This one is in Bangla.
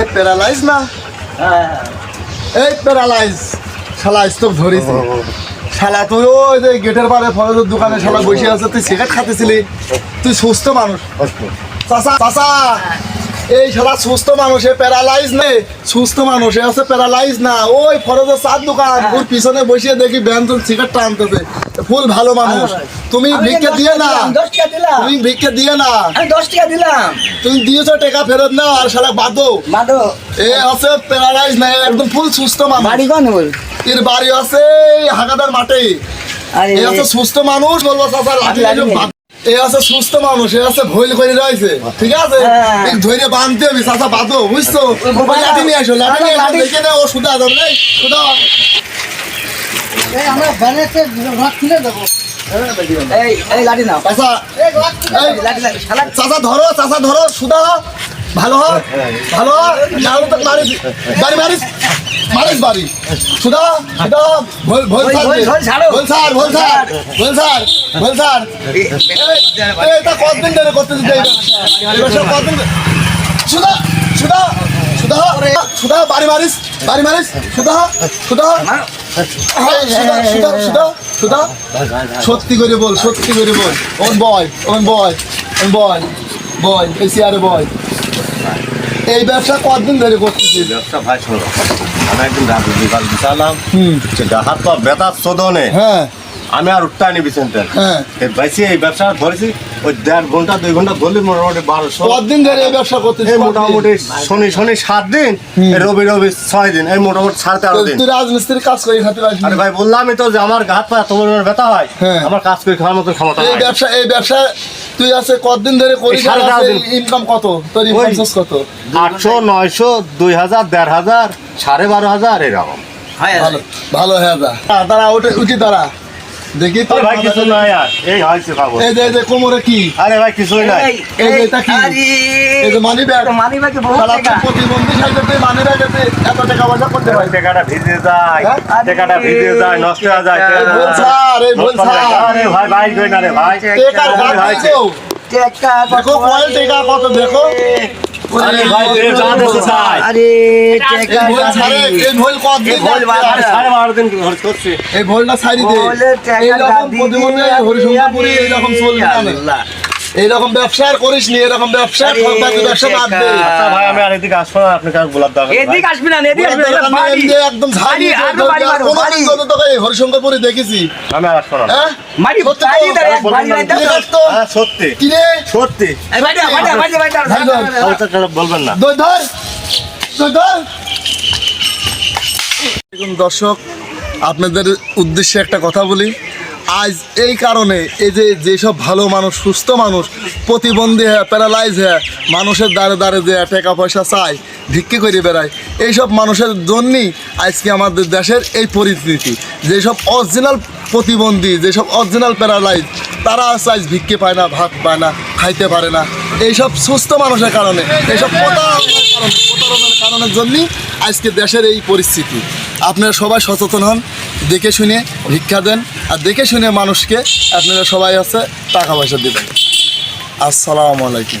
এই প্যারালাইজ না? এই প্যারালাইজ। শালা স্তব ধরেছি। শালা তুই ওই যে গেটের পারে ফলের দোকানে শালা বসে আছে তুই সিগারেট খাতেছিলি তুই সুস্থ মানুষ। চাচা চাচা! এই শালা সুস্থ মানুষ প্যারালাইজ নেই সুস্থ মানুষ আছে প্যারালাইজ না? ওই ফরজের চার দোকান ওর পিছনে বসিয়ে দেখি ব্যঞ্জন সিগারেট টানতেছে। ফুল ভালো মানুষ। তুমি ভিক্ষে দিয়ে না। তুমি ভিক্ষে দিয়ে না। দশ টাকা দিলাম। তুমি দিয়েছ টাকা ফেরত নাও আর সারা বাদো এ আছে প্যারালাইজ নাই একদম ফুল সুস্থ মানুষ। বাড়ি কোন এর বাড়ি আছে হাগাদার মাঠে। এ আছে সুস্থ মানুষ বলব চাচা এ আছে সুস্থ মানুষ এ আছে ভইল করে রয়েছে। ঠিক আছে? হ্যাঁ। এক ধরে বাঁধতে হবে চাচা বাঁধো বুঝছ? লাঠি নিয়ে আসো লাঠি নিয়ে আসো দেখে না ও সুদা ধর নেই? সুদা। আমরা ব্যানেতে রথ কিনে দেবো। এই এই লাঠি নাও। চাচা এই এই লাঠি লাঠি চাচা ধরো চাচা ধরো সুদা। ভালো হ ভালো হ নাহলে তো মারিস বাড়ি মারিস। মারিস বাড়ি। সুদা সুদা ভোল ভোল ভোল, স্যার ভোল, ভোল ছাড়ো। ভোল স্যার ভোল স্যার ভোল স্যার ভোল স্যার এটা কতদিন ধরে করতে দিতে কতদিন সুদা সুদা সুদা সুদা বাড়ি মারিস বাড়ি মারিস। সুদা সুদা। হ্যাঁ, সত্যি করে বল সত্যি করে বল। ওন বয় ওন বয় ওন বয় বয় এই চেয়ারে বয়। এই ব্যবসা কতদিন ধরে করতেছিস? ব্যবসা ভাই আমি একদিন রাত্রি বিকাল বিশালাম হাত পা ব্যথা শোধনে হ্যাঁ। আমি আর উঠতে আনি বিছানতেন হ্যাঁ। বেশি এই ব্যবসা ধরেছি ওই দেড় ঘণ্টা দুই ঘণ্টা ধরলে মোটামুটি বারোশো। কতদিন ধরে এই ব্যবসা এই মোটামুটি শনি শনি সাত দিন রবি রবি ছয় দিন এই মোটামুটি সাড়ে তেরো দিন। তুই রাজমিস্ত্রির কাজ করে খাতে আরে ভাই বললামই তো যে আমার পা এত পরিমাণে ব্যথা হয় হ্যাঁ। আমার কাজ করে খাওয়ার মতো ক্ষমতা এই ব্যবসা এই ব্যবসা তুই আছে কতদিন ধরে দিন। ইনকাম কত? তোর ইনকাম কত? আটশো নয়শো দুই হাজার দেড় হাজার সাড়ে বারো হাজার এরকম। ভালো ভালো হ্যাঁ দা। তারা উঠে উঠি তারা দেখি তোর আরে ভাই কিছু নাই আর। এই হয়েছে খবর এই যে কোমরে কি? আরে ভাই কিছুই নাই। এই যে এটা কি? এই যে money bag। মানি ব্যাগে বহুত টাকা। প্রতিবন্ধী তুই মানে রাখতে এত টাকা পয়সা করতে পারিস টাকাটা ভিজে যায়। হ্যাঁ? টাকাটা ভিজে যায় নষ্ট হয়ে যায় ভুল স্যার এই ভুল স্যার। আরে ভাই ভাই কই না রে ভাই। ভাই, টাকা কয়েল টাকা কত দেখো। আরে ভাই এ যা দেশে চাই। আরে এই টাকা ছাড়ে এই ভুল কত দিন ভুল লাগবে? সাড়ে বারো দিন খরচ করছি। এই ভুলটা ছাড়ি দে। ভুলের টাকা এইরকম দাদি প্রতিবন্ধী হরিশঙ্করপুরে এইরকম চলবে না আল্লাহ। এইরকম ব্যবসা আর করিস নি এরকম ব্যবসা ব্যবসা বাদ দে। আচ্ছা ভাই আমি আর এদিকে আসব না আপনি কাজ গোলাপ দাও এদিকে আসবি না এদিকে আসবি না বাড়ি। একদম ঝাড়ি বাড়ি। তোকে হরিশঙ্করপুরে দেখেছি আমি আর আসব না। হ্যাঁ? মারি? বাড়ি বাড়ি? হ্যাঁ সত্যি। কি রে? সত্যি। এই ভাই, দাঁড়ায়। আচ্ছা, আচ্ছা, বলবেন না। ধর ধর। দর্শক আপনাদের উদ্দেশ্যে একটা কথা বলি। আজ এই কারণে এই যে যেসব ভালো মানুষ, সুস্থ মানুষ, প্রতিবন্ধী হ্যাঁ প্যারালাইজ হ্যাঁ মানুষের দ্বারে দ্বারে যে টাকা পয়সা চায়, ভিক্ষে করে বেড়ায়, এইসব মানুষের জন্যই আজকে আমাদের দেশের এই পরিস্থিতি। যেসব অরিজিনাল প্রতিবন্ধী, যেসব অরিজিনাল প্যারালাইজ তারা আজ ভিক্ষে পায় না, ভাত পায় না, খাইতে পারে না। এইসব সুস্থ মানুষের কারণে, এইসব প্রতারণার কারণে কারণের জন্যই আজকে দেশের এই পরিস্থিতি। আপনারা সবাই সচেতন হন, দেখে শুনে ভিক্ষা দেন। আর দেখে শুনে মানুষকে আপনারা সবাই আছে টাকা পয়সা দেবেন। আসসালামু আলাইকুম।